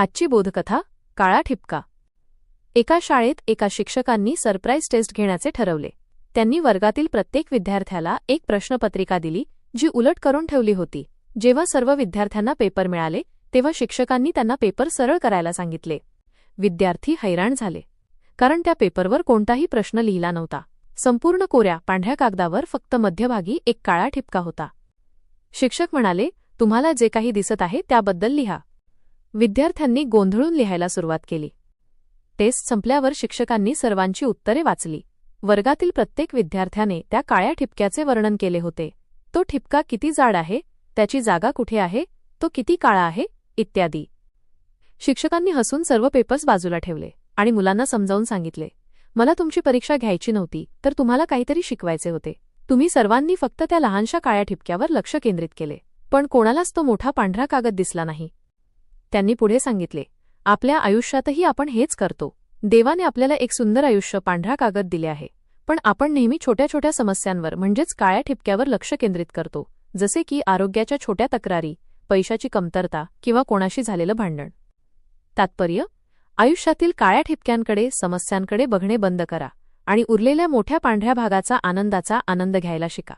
आजची बोधकथा काळा ठिपका. एका शाळेत एका शिक्षकांनी सरप्राईज टेस्ट घेण्याचे ठरवले. त्यांनी वर्गातील प्रत्येक विद्यार्थ्याला एक प्रश्नपत्रिका दिली जी उलट करून ठेवली होती. जेव्हा सर्व विद्यार्थ्यांना पेपर मिळाले तेव्हा शिक्षकांनी त्यांना पेपर सरळ करायला सांगितले. विद्यार्थी हैराण झाले. कारण त्या पेपरवर कोणताही प्रश्न लिहिला नव्हता. संपूर्ण कोऱ्या पांढऱ्या कागदावर फक्त मध्यभागी एक काळा ठिपका होता. शिक्षक म्हणाले तुम्हाला जे काही दिसत आहे त्याबद्दल लिहा. विद्यार्थ्यांनी गोंधळून लिहायला सुरुवात केली. टेस्ट संपल्यावर शिक्षकांनी सर्वांची उत्तरे वाचली. वर्गातील प्रत्येक विद्यार्थ्याने त्या काळ्या ठिपक्याचे वर्णन केले होते. तो ठिपका किती जाड आहे त्याची जागा कुठे आहे तो किती काळा आहे इत्यादी. शिक्षकांनी हसून सर्व पेपर्स बाजूला ठेवले आणि मुलांना समजावून सांगितले मला तुमची परीक्षा घ्यायची नव्हती तर तुम्हाला काहीतरी शिकवायचे होते. तुम्ही सर्वांनी फक्त त्या लहानशा काळ्या ठिपक्यावर लक्ष केंद्रित केले. पण कोणालाच तो मोठा पांढरा कागद दिसला नाही. त्यांनी पुढे सांगितले आपल्या आयुष्यातही आपण हेच करतो. देवाने आपल्याला एक सुंदर आयुष्य पांढरा कागद दिले आहे. पण आपण नेहमी छोट्या छोट्या समस्यांवर म्हणजेच काळ्या ठिपक्यावर लक्ष केंद्रित करतो जसे की आरोग्याच्या छोट्या तक्रारी पैशाची कमतरता किंवा कोणाशी झालेलं भांडण. तात्पर्य आयुष्यातील काळ्या ठिपक्यांकडे समस्यांकडे बघणे बंद करा आणि उरलेल्या मोठ्या पांढऱ्या भागाचा आनंदाचा आनंद घ्यायला शिका.